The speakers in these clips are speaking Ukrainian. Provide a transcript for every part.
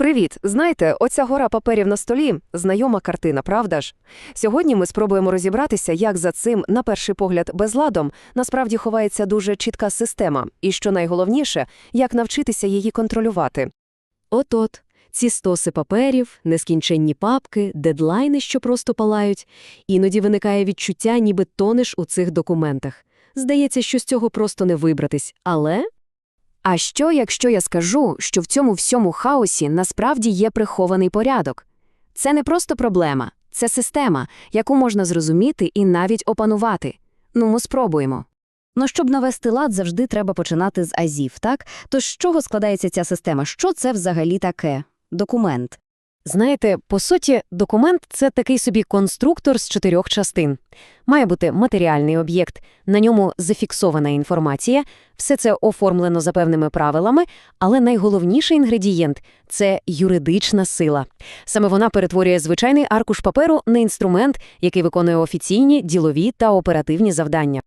Привіт! Знаєте, оця гора паперів на столі знайома картина, правда ж? Сьогодні ми спробуємо розібратися, як за цим, на перший погляд, безладом насправді ховається дуже чітка система, і що найголовніше, як навчитися її контролювати. От-от, ці стоси паперів, нескінченні папки, дедлайни, що просто палають, іноді виникає відчуття, ніби тонеш у цих документах. Здається, що з цього просто не вибратись, але. А що, якщо я скажу, що в цьому всьому хаосі насправді є прихований порядок? Це не просто проблема, це система, яку можна зрозуміти і навіть опанувати. Ну, ми спробуємо. Ну, щоб навести лад, завжди треба починати з азів, так? Тож з чого складається ця система? Що це взагалі таке? Документ. Знаєте, по суті, документ – це такий собі конструктор з чотирьох частин. Має бути матеріальний об'єкт, на ньому зафіксована інформація, все це оформлено за певними правилами, але найголовніший інгредієнт – це юридична сила. Саме вона перетворює звичайний аркуш паперу на інструмент, який виконує офіційні, ділові та оперативні завдання.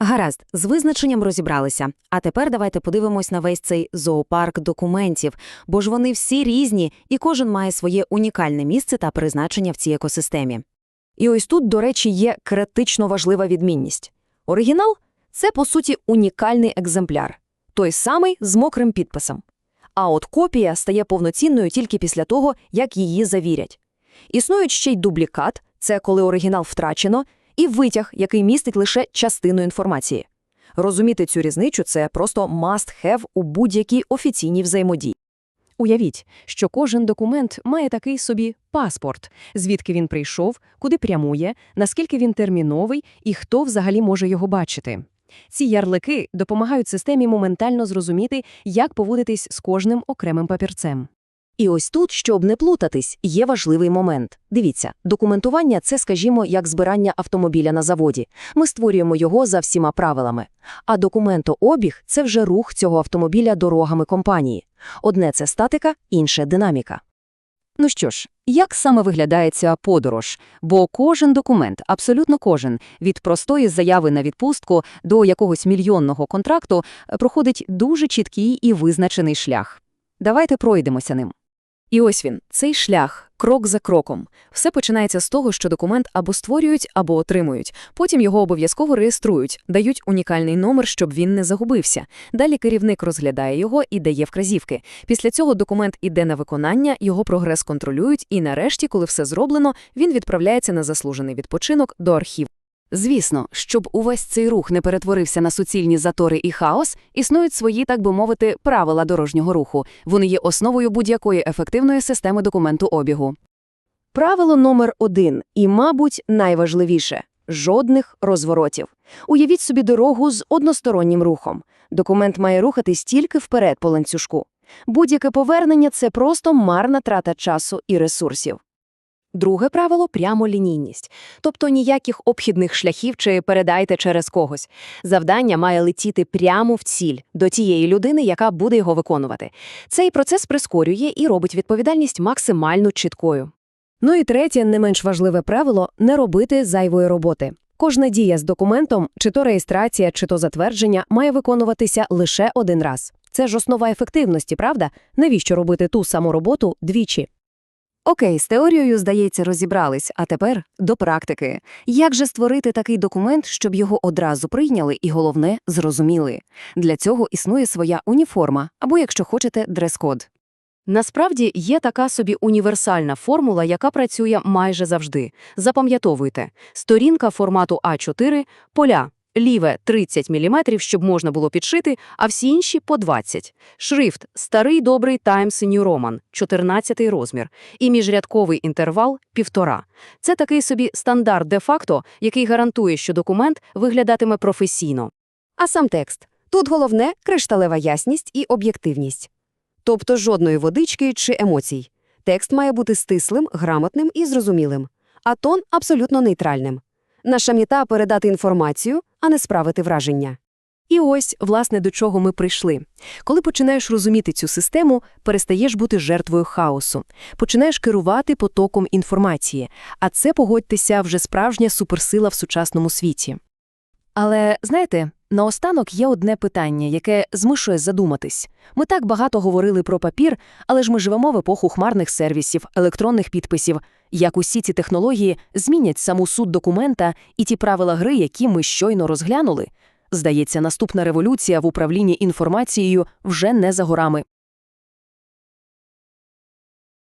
Гаразд, з визначенням розібралися. А тепер давайте подивимось на весь цей зоопарк документів, бо ж вони всі різні, і кожен має своє унікальне місце та призначення в цій екосистемі. І ось тут, до речі, є критично важлива відмінність. Оригінал – це, по суті, унікальний екземпляр, той самий з мокрим підписом. А от копія стає повноцінною тільки після того, як її завірять. Існують ще й дублікат – це коли оригінал втрачено, і витяг, який містить лише частину інформації. Розуміти цю різницю – це просто must-have у будь-якій офіційній взаємодії. Уявіть, що кожен документ має такий собі паспорт, звідки він прийшов, куди прямує, наскільки він терміновий і хто взагалі може його бачити. Ці ярлики допомагають системі моментально зрозуміти, як поводитись з кожним окремим папірцем. І ось тут, щоб не плутатись, є важливий момент. Дивіться, документування – це, скажімо, як збирання автомобіля на заводі. Ми створюємо його за всіма правилами. А документообіг – це вже рух цього автомобіля дорогами компанії. Одне – це статика, інше – динаміка. Ну що ж, як саме виглядає ця подорож? Бо кожен документ, абсолютно кожен, від простої заяви на відпустку до якогось мільйонного контракту, проходить дуже чіткий і визначений шлях. Давайте пройдемося ним. І ось він, цей шлях, крок за кроком. Все починається з того, що документ або створюють, або отримують. Потім його обов'язково реєструють, дають унікальний номер, щоб він не загубився. Далі керівник розглядає його і дає вказівки. Після цього документ іде на виконання, його прогрес контролюють, і нарешті, коли все зроблено, він відправляється на заслужений відпочинок до архіву. Звісно, щоб увесь цей рух не перетворився на суцільні затори і хаос, існують свої, так би мовити, правила дорожнього руху. Вони є основою будь-якої ефективної системи документообігу. Правило номер один і, мабуть, найважливіше – жодних розворотів. Уявіть собі дорогу з одностороннім рухом. Документ має рухатись тільки вперед по ланцюжку. Будь-яке повернення – це просто марна трата часу і ресурсів. Друге правило – прямолінійність. Тобто ніяких обхідних шляхів чи передайте через когось. Завдання має летіти прямо в ціль, до тієї людини, яка буде його виконувати. Цей процес прискорює і робить відповідальність максимально чіткою. Ну і третє, не менш важливе правило – не робити зайвої роботи. Кожна дія з документом, чи то реєстрація, чи то затвердження, має виконуватися лише один раз. Це ж основа ефективності, правда? Навіщо робити ту саму роботу двічі? Окей, з теорією, здається, розібрались, а тепер до практики. Як же створити такий документ, щоб його одразу прийняли і, головне, зрозуміли? Для цього існує своя уніформа, або, якщо хочете, дрес-код. Насправді є така собі універсальна формула, яка працює майже завжди. Запам'ятовуйте. Сторінка формату А4, поля. Ліве – 30 мм, щоб можна було підшити, а всі інші – по 20. Шрифт – старий добрий Times New Roman, 14 розмір. І міжрядковий інтервал – півтора. Це такий собі стандарт де-факто, який гарантує, що документ виглядатиме професійно. А сам текст. Тут головне – кришталева ясність і об'єктивність. Тобто жодної водички чи емоцій. Текст має бути стислим, грамотним і зрозумілим. А тон – абсолютно нейтральним. Наша мета – передати інформацію, а не справити враження. І ось, власне, до чого ми прийшли. Коли починаєш розуміти цю систему, перестаєш бути жертвою хаосу, починаєш керувати потоком інформації, а це, погодьтеся, вже справжня суперсила в сучасному світі. Але, знаєте, наостанок є одне питання, яке змушує задуматись. Ми так багато говорили про папір, але ж ми живемо в епоху хмарних сервісів, електронних підписів. Як усі ці технології змінять саму суть документа і ті правила гри, які ми щойно розглянули? Здається, наступна революція в управлінні інформацією вже не за горами.